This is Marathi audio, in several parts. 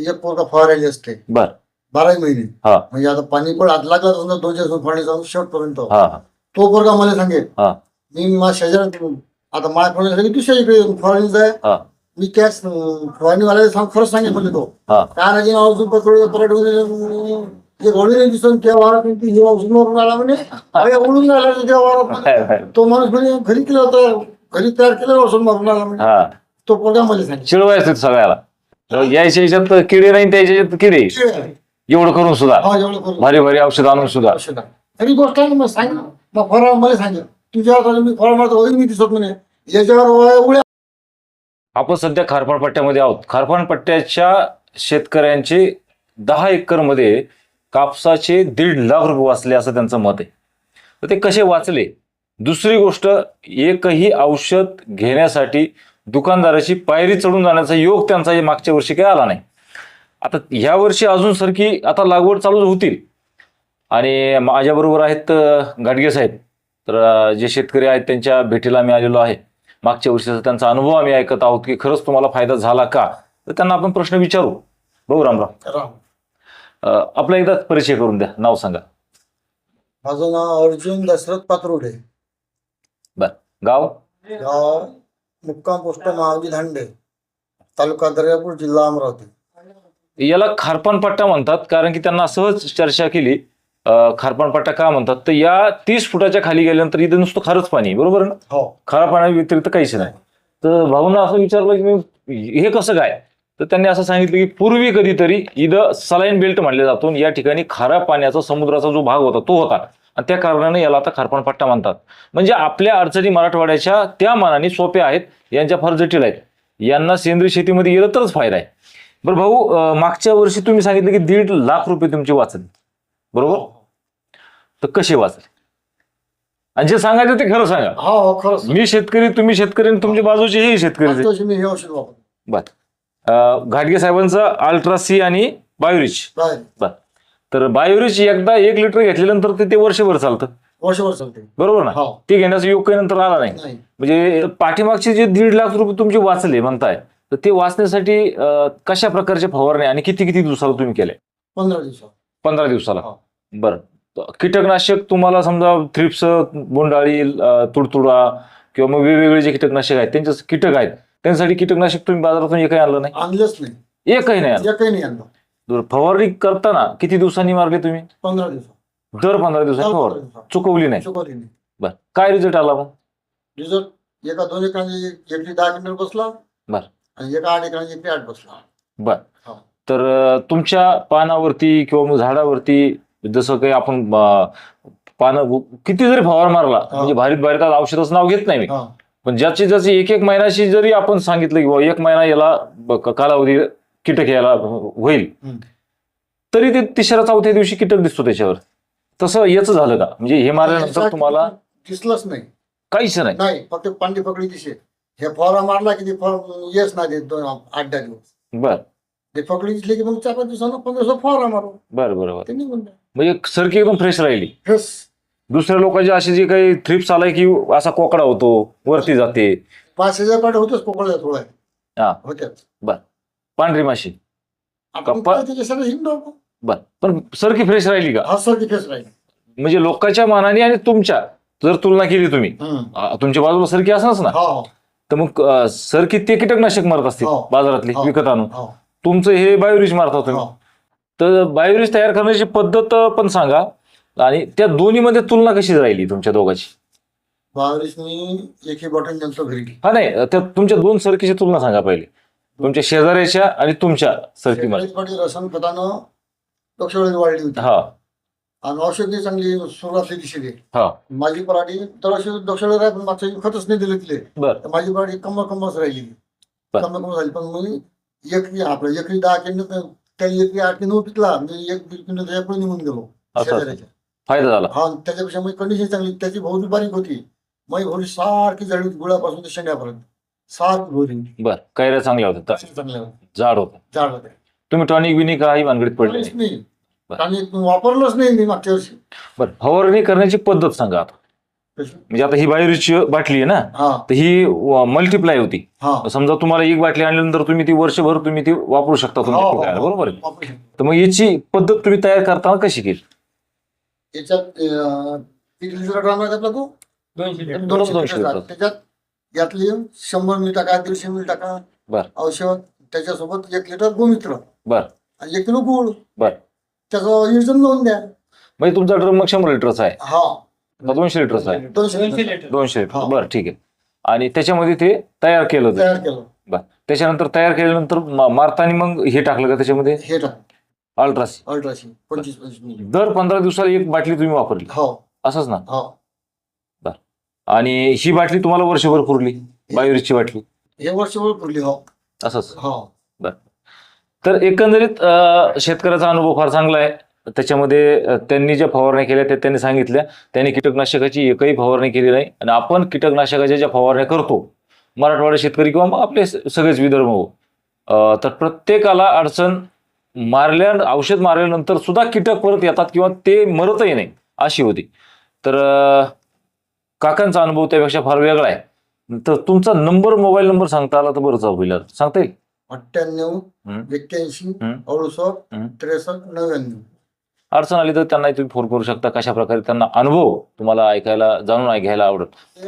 एक पोरगा फवारायली असते. बर. बाराही महिने. हा. म्हणजे आता पाणी पण हात लागला समजा दोनशे दिवस फवारणी जाऊन शेवटपर्यंत. हा हा. तो पोरगा मला सांगेल हा. मी माझ्या शेजारात आता माझ्या फवारणी दुसऱ्या इकडे फवारणी जाय. हा. मी त्याच फवारणीवाल्याला सांग खरंच सांगेल म्हणजे तो. हा. काय नाही औषध पकडून पकडून जे घडून दिसून त्या वारात हे आला म्हणे. अरे उडून आला त्या वारात. तो माणूस म्हणे घरी केलं होतं घरी तयार केलं औषध मारून आला म्हणे. हा. तो पोरगा मला सांगेल. चिडवायचं सगळ्याला. यायच्या याच्यात किडे नाही त्याच्या याच्यात किडे. एवढं करून सुद्धा. हा एवढं करू भारी भारी औषध आणून सुद्धा. औषध तरी गोष्ट आहे ना मग सांग मग फराळ मला सांगेल मी होईल मी दिसत म्हणे याच्यावर आपण सध्या खारपाण पट्ट्यामध्ये आहोत. खारपाण पट्ट्याच्या शेतकऱ्यांचे दहा एकरमध्ये कापसाचे दीड लाख रुपये वाचले असं त्यांचं मत आहे. तर ते कसे वाचले? दुसरी गोष्ट एकही औषध घेण्यासाठी दुकानदाराची पायरी चढून जाण्याचा योग त्यांचा या मागच्या वर्षी काही आला नाही. आता ह्या वर्षी अजून सारखी आता लागवड चालू होतील. आणि माझ्याबरोबर आहेत गाडगे साहेब. तर जे शेतकरी आहेत त्यांच्या भेटीला मी आलेलो आहे. मागच्या वर्षीचा त्यांचा अनुभव आम्ही ऐकत आहोत की खरंच तुम्हाला फायदा झाला का? तर त्यांना आपण प्रश्न विचारू. भाऊ रामराव राम. अं, आपला एकदा परिचय करून द्या. नाव सांगा. माझं नाव अर्जुन दशरथ पात्रोडे. गाव? गाव मुक्काम पोस्ट महावजी धांडे तालुका दर्यापूर जिल्हा अमरावती. याला खारपान पट्टा म्हणतात कारण की त्यांना सहज चर्चा केली. अं, खारपान पट्टा का म्हणतात? तर या तीस फुटाच्या खाली गेल्यानंतर इथं नुसतं खारच पाणी बरोबर ना? हो. खारा पाण्या व्यतिरिक्त काहीच नाही. तर भाऊंना असं विचारलं की मी हे कसं काय? तर त्यांनी असं सांगितलं की पूर्वी कधीतरी इथं सलाईन बेल्ट मानले जातो या ठिकाणी खाऱ्या पाण्याचा समुद्राचा जो भाग होता तो होता. आणि त्या कारणाने याला आता खारपाण पट्टा म्हणतात. म्हणजे आपल्या अडचणी मराठवाड्याच्या त्या मानाने सोप्या आहेत यांच्या फार जटिल आहेत. यांना सेंद्रिय शेतीमध्ये गेलं तरच फायदा आहे. बरं भाऊ मागच्या वर्षी तुम्ही सांगितलं की दीड लाख रुपये तुमचे वाचले बरोबर? तर कसे वाचले? आणि जे सांगायचं ते खरं सांगा. हो हो मी शेतकरी तुम्ही शेतकरी आणि तुमच्या बाजूचे हे शेतकरी मी हे औषध वापरतो. घाटगे साहेबांचं अल्ट्रा सी आणि बायोरिच. काय तर बायोरिच एकदा एक लिटर घेतल्यानंतर ते ते वर्षभर चालतं. वर्षभर चालते बरोबर ना? हो. ते घेण्याचा योग काही नंतर आला नाही. नाही. म्हणजे पाठीमागचे जे दीड लाख रुपये तुमचे वाचले म्हणताय तर ते वाचण्यासाठी अं, कशा प्रकारचे फवारणी आणि किती किती दिवसाला तुम्ही केले? पंधरा दिवसात पंधरा दिवसाला. हो. बरं. तर कीटकनाशक तुम्हाला समजा थ्रिप्स बोंडाळी अं, तुडतुडा किंवा मग वेगवेगळे जे कीटकनाशक आहेत त्यांचे कीटक आहेत. त्यांच्यासाठी कीटकनाशक तुम्ही बाजारातून एकही आणलं नाही? आणलंच नाही. एकही नाही आणलं. नाही आणलं. फवारणी करताना किती दिवसांनी मारली तुम्ही? पंधरा दिवसात दर पंधरा दिवसांनी दिवसात चुकवली नाही. बरं. काय रिझल्ट आला मग? रिझल्ट एका दोन एकरांची एकरी दहा क्विंटल बसला. बर. आणि एका आठ एकरांची एकरी आठ बसला. बर. हो. तर अं, तुमच्या पानावरती किंवा मग झाडावरती जसं काही आपण अं, पानं किती जरी फवार मारला म्हणजे भारीत भारीत आता औषधाचं नाव घेत नाही मी. हा. पण ज्याची ज्याची एक एक महिन्याची जरी आपण सांगितलं की बुवा एक महिना याला ब- क- कालावधी कीटक याला होईल. तरी ते तिसऱ्या चौथ्या दिवशी कीटक दिसतो त्याच्यावर. तसं याच झालं का? म्हणजे हे मारल्यानंतर तुम्हाला दिसलंच नाही. काहीच नाही. नाही फक्त पांडी पकडी दिसे हे फवारा मारला की ते फवार येस नाही आठ दहा दिवस. बर. ते पकडी दिसले की मग चार पाच दिवसानं पंधरा दिवस फवारा मारू. बर बरोबर जाईल. म्हणजे सरकी एकदम फ्रेश राहिली. फ्रेश दुसऱ्या लोकांचे असे जे काही थ्रिप्स आलाय की असा कोकडा होतो वरती जाते. पाच हजार पाठ होतच थोड्या. हा. होत्याच. पांढरी माशी. आपण कप्पा- काय त्याच्या सगळं हिंडू बर. पण सरकी फ्रेश राहिली का? हा सर फ्रेश राहील. म्हणजे लोकांच्या मानाने आणि तुमच्या जर तुलना केली तुम्ही. तुमच्या बाजूला सरकी असणार ना? हो. हो तर मग अं, सरकी ते कीटकनाशक मारत असतील हो. बाजारातली हो. विकत आणून. हो. तुमचं हे बायोरिज मारता तुम्ही. हो. तर बायोरिज तयार करण्याची पद्धत पण सांगा. आणि त्या दोन्हीमध्ये तुलना कशी राहिली तुमच्या दोघांची? बावीस मी एकही बॉटल नेमतो घरी हा नाही. त्या तुमच्या दोन सरकीची तुलना सांगा पहिले. तुमच्या शेजाऱ्याच्या आणि तुमच्या सरकी रसन खतानं दक्षिण वाढली होती. हा. आणि औषधी चांगली सुरुवातली दिसली हा. माझी पराठी तर अशी दक्षिण राहील पण मागच्या खतच नाही दिले तिले. तर माझी पराठी कम्मर कम्मरच राहिली. बर. कम्मर कम्मर झाली. पण मी एकरी आपलं एकरी दहा किंड त्या एकरी आठ किंड पिकला. म्हणजे एक दीड किंड त्याच्यापुढे निघून गेलो. शेजाऱ्याच्या. फायदा झाला. हा त्याच्यापेक्षा माझी कंडिशन चांगली. त्याची भोवती बारीक होती. माझी भोवती सारखी जळली होती गुळापासून ते शेंड्यापर्यंत. भोवती होती. बर कैऱ्या चांगल्या होत्या चांगल्या होत्या. झाड होतं झाड होते तुम्ही टॉनिक बिनिक काही भानगडीत पडले नाही बर. आणि वापरलंच नाही मी मागच्या वर्षी बरं फवारणी करण्याची पद्धत सांगा आता? म्हणजे आता ही बाहेरची बाटली आहे ना हा तर ही मल्टिप्लाय होती हा समजा तुम्हाला एक बाटली आणल्यानंतर तुम्ही ती वर्षभर तुम्ही ती वापरू शकता तुमच्या हो, हो, पिकाला हो. बरोबर आहे वापरू शकतो. तर मग याची पद्धत तुम्ही तयार करताना कशी केली याच्यात अं, किती लिटर ड्राम तो दोनशे लिटर. दोनशे दोनशे लिटर लिटर. त्याच्यात यातली शंभर मिली टाका दीडशे मिली टाका बर. औषध त्याच्यासोबत एक लिटर गोमित्र बर. आणि एक किलो गुळ. बर. त्याचं योजन लावून द्या. म्हणजे तुमचा ड्रम मग शंभर लिटरचा आहे? हा. का दोनशे लिटरचा आहे? दोनशे दोनशे लिटर. दोनशे लिटर. हा. बरं ठीक आहे. आणि त्याच्यामध्ये ते तयार केलं होतं तयार केलं. त्याच्यानंतर तयार केल्यानंतर मा- मारताना मग हे टाकलं का त्याच्यामध्ये? हे टाक. अल्ट्रासी अल्ट्राशी. पंचवीस पंचवीस मिली. दर पंधरा दिवसाला एक बाटली तुम्ही वापरली. हो. असंच ना? हो. आणि ही बाटली तुम्हाला वर्षभर पुरली? बायोरिजची बाटली? हे वर्षभर पुरली हो. असंच? हो. तर एकंदरीत अं, शेतकऱ्याचा अनुभव फार चांगला आहे. त्याच्यामध्ये अं, त्यांनी ज्या फवारण्या केल्या त्या त्यांनी सांगितल्या. त्यांनी कीटकनाशकाची एकही फवारणी केली नाही. आणि आपण कीटकनाशकाच्या ज्या फवारण्या करतो मराठवाडा शेतकरी किंवा मग आपले स- सगळेच विदर्भ हो अं, तर प्रत्येकाला अडचण मारल्या औषध मारल्यानंतर सुद्धा कीटक परत येतात किंवा ते मरतही नाही अशी होती. तर अं, काकांचा अनुभव त्यापेक्षा फार वेगळा आहे तर तुमचा नंबर मोबाईल नंबर सांगता आला तर बरंच होईल आता. सांगता येईल अठ्ठ्याण्णव. एक्क्याऐंशी. अडुसष्ट. त्रेसष्ट नव्याण्णव अडचण आली तर त्यांनाही तुम्ही फोन करू शकता कशा प्रकारे त्यांना अनुभव तुम्हाला ऐकायला जाणून घ्यायला आवडत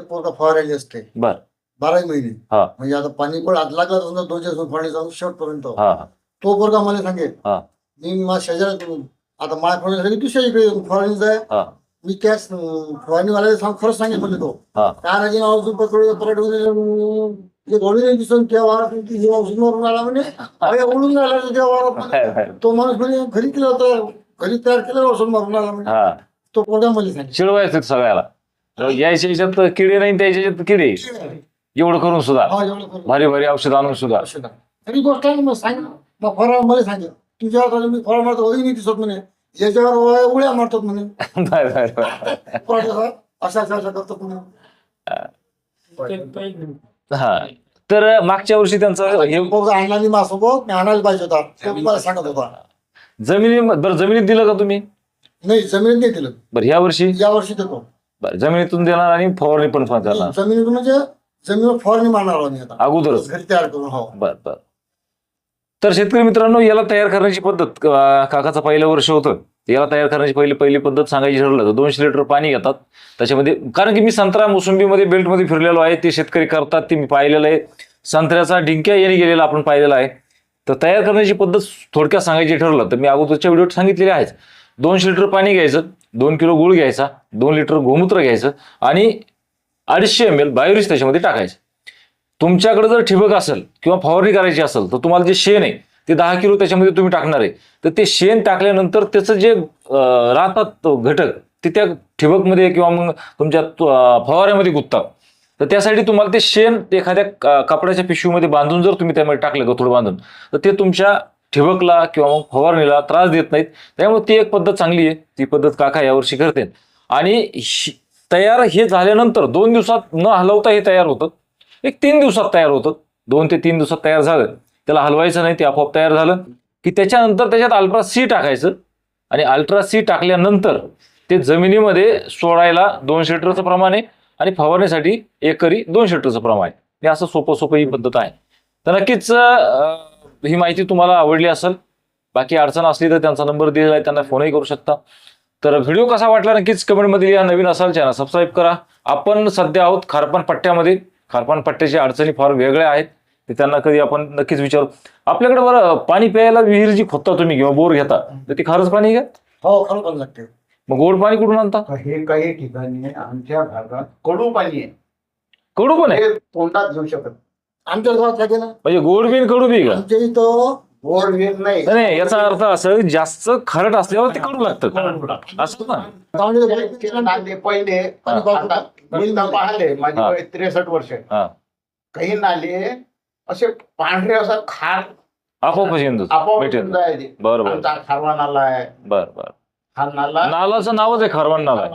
पोरगा फवारायला असते बर बारा महिने हा. म्हणजे आता पाणी पण हात लागला समजा दोनशे फवारणी जाऊन शेवट पर्यंत हा हा तो पोरगा मला सांगेल हा. मी माझ्या शेजाऱ्यात आता माझ्या फवारणी दुसऱ्या इकडे फवारणी जाय. मी त्याच फवारणी वाल्याला सांग खरंच सांगेल म्हणजे तो. हा. काय राजी नाव तू पकडून दिसून त्या औषध मारून आला म्हणे. अरे उडून आला त्या वारात म्हणे. तो माणूस म्हणे घरी केलं होतं घरी तयार केलं औषध मारून आला म्हणे. हा. तो सांगेल चिडवायचं सगळ्याला? यायच्या याच्यात किडे नाही त्याच्या याच्यात किडे. एवढं करून सुद्धा. हा एवढं करू. भारी भारी औषध आणून सुद्धा. औषध तरी गोष्ट आहे ना मग सांग मग फराळ मला सांगेल तुझ्या हाताने मी फराळ मारतो होई नाही दिसत म्हणे. याच्यावर उड्या मारतात म्हणे. बर, बर, बर. असं असं असं. हा. तर मागच्या वर्षी त्यांचं हे आणला नाही माझ्यासोबत मी आणायला पाहिजे होता. तो मला सांगत होता. जमिनी बरं जमिनीत दिलं का तुम्ही? नाही जमिनीत नाही दिलं. बरं ह्या वर्षी? या वर्षी देतो. बरं जमिनीतून देणार आणि फवारणी पण देणार जमिनीतून म्हणजे जमिनीवर फवारणी मारणार आहोत मी आता. अगोदरच. घरी तयार करून हो. बर बर. तर शेतकरी मित्रांनो याला तयार करण्याची पद्धत काकाचं पहिलं वर्ष होतं. याला तयार करण्याची पहिली पहिली पद्धत सांगायची ठरलं तर दोनशे लिटर पाणी घेतात. त्याच्यामध्ये कारण की मी संत्रा मोसंबीमध्ये बेल्टमध्ये फिरलेलो आहे ते शेतकरी करतात ते मी पाहिलेलं आहे. संत्र्याचा डिंक्या याने गेलेला आपण पाहिलेला आहे. तर तयार करण्याची पद्धत थोडक्यात सांगायची ठरलं तर मी अगोदरच्या व्हिडिओत सांगितलेली आहेच. दोनशे लिटर पाणी घ्यायचं दोन किलो गुळ घ्यायचा दोन लिटर गोमूत्र घ्यायचं आणि अडीचशे एम एल बायोरिस त्याच्यामध्ये टाकायचं. तुमच्याकडे जर ठिबक असेल किंवा फवारणी करायची असेल तर तुम्हाला जे शेण आहे ते दहा किलो त्याच्यामध्ये तुम्ही टाकणार आहे. तर ते शेण टाकल्यानंतर त्याचं जे राहतात घटक ते त्या ठिबकमध्ये किंवा मग तुमच्या फवाऱ्यामध्ये गुंततात. तर त्यासाठी तुम्हाला ते शेण एखाद्या क- कपड्याच्या पिशवीमध्ये बांधून जर तुम्ही त्यामध्ये टाकलं थोडं बांधून तर ते तुमच्या ठिबकला किंवा मग फवारणीला त्रास देत नाहीत. त्यामुळे ती एक पद्धत चांगली आहे. ती पद्धत काका यावर्षी करते. आणि शी- तयार हे झाल्यानंतर दोन दिवसात न हलवता हे तयार होतं. एक तीन दिवसात तयार होतं. दोन ते तीन दिवसात तयार झालं. त्याला हलवायचं नाही ते आपोआप तयार झालं. की त्याच्यानंतर त्याच्यात अल्ट्रा सी टाकायचं. आणि अल्ट्रा सी टाकल्यानंतर ते जमिनीमध्ये सोडायला दोनशे लिटरचं प्रमाण आहे आणि फवारणीसाठी एकरी दोनशे लिटरचं प्रमाण आहे. हे असं सोपं सोपं ही पद्धत आहे. तर नक्कीच ही माहिती तुम्हाला आवडली असेल. बाकी अडचण असली तर त्यांचा नंबर दिलेला आहे त्यांना फोनही करू शकता. तर व्हिडिओ कसा वाटला नक्कीच कमेंटमध्ये या नवीन असाल चॅनल सबस्क्राईब करा. आपण सध्या आहोत खारपान पट्ट्यामध्ये. खारपान पट्ट्याच्या अडचणी फार वेगळ्या आहेत ते त्यांना कधी आपण नक्कीच विचारू. आपल्याकडे बरं पाणी प्यायला विहीर जी खोदता तुम्ही किंवा बोर घेता तर ती खारच पाणी घ्या हो खरं पण लागते. मग गोड पाणी कुठून आणता? हे काही ठिकाणी आमच्या भागात कडू पाणी आहे. कडू पण आहे? तोंडात घेऊ शकत आमच्या गावात ना म्हणजे गोड बिन कडू बी का? आमच्या इथं नाही. नाही याचा अर्थ असं जास्त खारट असल्यावर ते कडू लागतं. असं ना पहिले. आता मी पाहिले माझी. वय त्रेसष्ट वर्ष. आहे. हा. काही नाले असे पांढरे असं खार आपोआप येऊन आपोआप भेटेल जायचे. बरं बरं आमचा खारवा नाला आहे. बर बर. हा नाला नालाचं नावच आहे खारवण नाला आहे.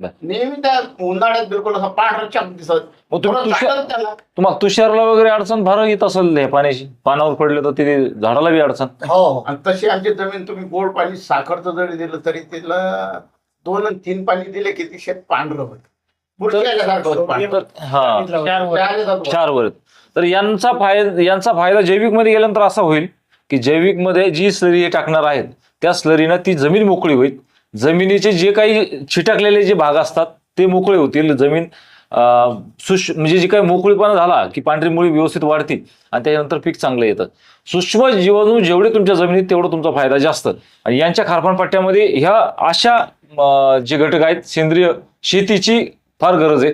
नेहमी त्या उन्हाळ्यात बिलकुल असा पांढरा चक दिसत. मग तुम्ही थोडं तुषार टाकलं त्याला. तुम्हाला तुषारला वगैरे अडचण फार येत असेल हे पाण्याची. पानावर पडले तर ते झाडाला बी अडचण. हो आणि तशी आमची जमीन तुम्ही गोड पाणी साखरचं जरी दिलं तरी तिला दोन आणि तीन पाणी दिले की ते शेत पांढरं होत. बुरशी आल्यासारखं होतं पांढरं. तर हा. चार वर. चार चार तर यांचा फायदा यांचा फायदा जैविकमध्ये गेल्यानंतर असा होईल की जैविकमध्ये जी स्लरी हे टाकणार आहेत त्या स्लरीनं ती जमीन मोकळी होईल. जमिनीचे जे काही छिटकलेले जे भाग असतात ते मोकळे होतील. जमीन सुश म्हणजे जी काही मोकळीपणा झाला की पांढरी मुळी व्यवस्थित वाढतील आणि त्याच्यानंतर पीक चांगलं येतं. सूक्ष्म जीवाणू जेवढे तुमच्या जमिनीत तेवढा तुमचा फायदा जास्त. आणि यांच्या खारफान पट्ट्यामध्ये ह्या अशा जे घटक आहेत सेंद्रिय शेतीची फार गरज आहे.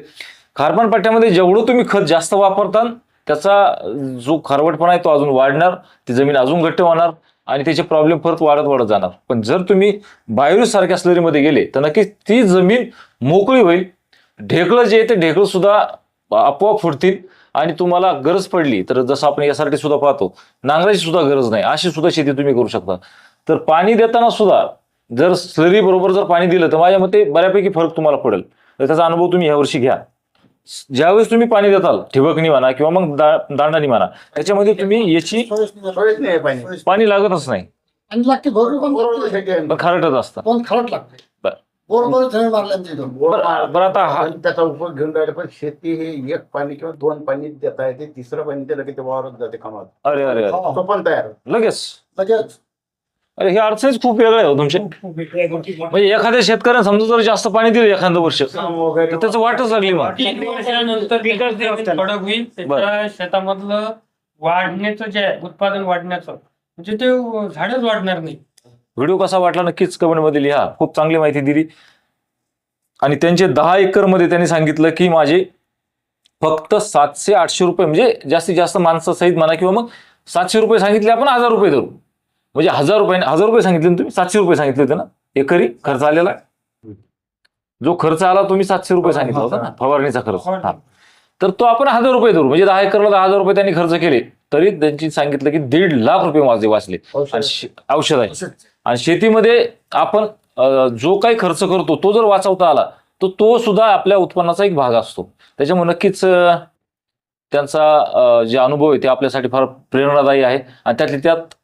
खारपान पट्ट्यामध्ये जेवढं तुम्ही खत जास्त वापरताल त्याचा जो खारवटपणा आहे तो अजून वाढणार ती जमीन अजून घट्ट होणार. आणि त्याचे प्रॉब्लेम परत वाढत वाढत जाणार. पण जर तुम्ही बायोरिस सारख्या स्लरीमध्ये गेले तर नक्कीच ती जमीन मोकळी होईल. ढेकळं जे आहे ते ढेकळं सुद्धा आपोआप फुटतील आणि तुम्हाला गरज पडली तर जसं आपण यासाठी सुद्धा पाहतो नांगराची सुद्धा गरज नाही. अशी सुद्धा शेती तुम्ही करू शकता. तर पाणी देताना सुद्धा जर स्लरी बरोबर जर पाणी दिलं तर माझ्या मते बऱ्यापैकी फरक तुम्हाला पडेल. तर त्याचा अनुभव तुम्ही यावर्षी घ्या. ज्यावेळेस तुम्ही पाणी देताल ठिबकनी म्हणा किंवा मग दा- दांडानी म्हणा त्याच्यामध्ये तुम्ही याची सोयीच नाही. पाणी. लागतच नाही. आणि लागते भरपूर पण बरोबर लागते. शेती आहे. पण खारटच असतं. पण खरंच लागते. बरं. बरोबर थेंब मारले आमच्या इथं बरं बरं आता हा आपण त्याचा उपयोग घेऊन राहिले पण शेती हे एक पाणी किंवा दोन पाणी देता येते तिसरं पाणी दिलं की ते वावरत जाते कामात. अरे अरे अरे. हा, तो पण तयार. लगेच. लगेच. अरे हे अडचणीच खूप वेगळं आहे हो तुमचे. म्हणजे एखाद्या शेतकऱ्याने समजा जर जास्त पाणी दिलं एखादं वर्ष तर त्याचं वाटच लागली मग. तीन वर्षानंतर त्याची जमीन कडक होईल त्याच्या शेतामधलं वाढण्याचं जे आहे उत्पादन वाढण्याचं म्हणजे ते झाडच वाढणार नाही. व्हिडिओ कसा वाटला नक्कीच कमेंटमध्ये लिहा. खूप चांगली माहिती दिली. आणि त्यांचे दहा एकरमध्ये त्यांनी सांगितलं की माझे फक्त सातशे आठशे रुपये म्हणजे जास्तीत जास्त माणसासहित म्हणा किंवा मग सातशे रुपये सांगितले आपण हजार रुपये धरू म्हणजे हजार रुपये हजार रुपये सांगितले ना तुम्ही? सातशे रुपये सांगितले होते ना? एकरी खर्च आलेला जो खर्च आला तुम्ही सातशे रुपये सांगितला होता ना? फवारणीचा खर्च. हा. तर तो आपण हजार रुपये धरू. म्हणजे दहा एकरला दहा हजार रुपये त्यांनी खर्च केले. तरी त्यांची सांगितलं की दीड लाख रुपये माझे वाचले. औषध. आहे. आणि शेतीमध्ये आपण जो काही खर्च करतो तो जर वाचवता आला तर तो सुद्धा आपल्या उत्पन्नाचा एक भाग असतो. त्याच्यामुळे नक्कीच त्यांचा जे अनुभव आहे ते आपल्यासाठी फार प्रेरणादायी आहे. आणि त्यातल्या त्यात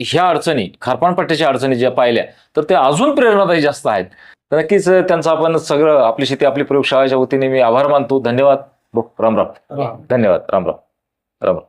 ह्या अडचणी खारपानपट्ट्याच्या अडचणी ज्या पाहिल्या तर त्या अजून प्रेरणादायी जास्त आहेत. तर नक्कीच त्यांचं आपण सगळं आपली शेती आपली प्रयोगशाळेच्या वतीने मी आभार मानतो. धन्यवाद. राम. राम. धन्यवाद. राम राम. राम राम.